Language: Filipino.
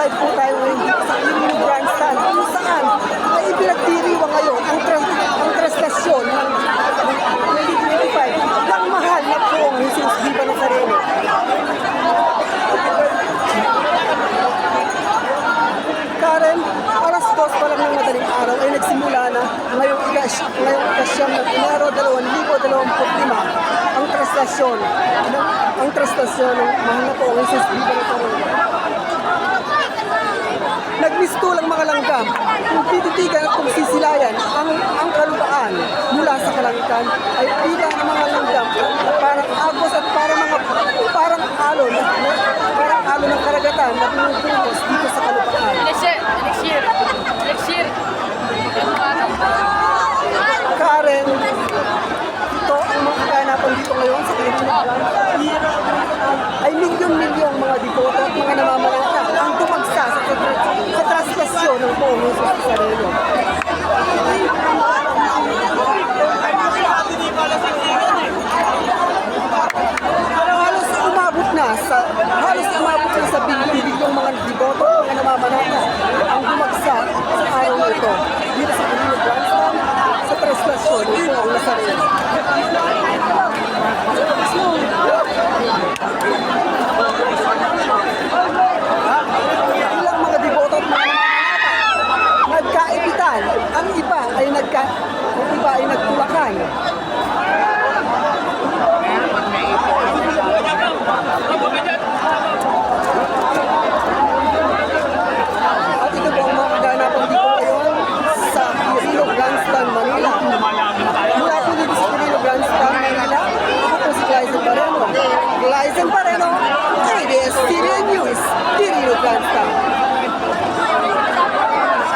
live po tayo ngayon dito sa Ilino Grandstand kung saan ay ipinagdiriwa ngayon ang, tra ang translasyon ng 2025 ng mahal na poong Jesus Viva Nazareno. Karen, alas dos pa lang ng madaling araw ay nagsimula na ngayong ikasyam ngayong ikasyam ng Enero 2025 ang translasyon ang translasyon ng mahal na poong Jesus Viva Nazareno. Karagatan na pumupulos dito sa kalupaan. Next year, next year, next year. Karen, ito ang mga kaganapan dito ngayon sa Pilipinas ay milyon-milyong mga deboto at mga namamanata ang tumagsa sa, sa, sa translasyon ng poong Jesus Nazareno. halos umabot na sa halos umabot na sa bibig ng mga deboto at mga namamanata ang bumagsa sa araw na ito dito sa Pilipinas Grandstand sa translasyon ng poong Nazareno. ilang. Ang iba ay nagka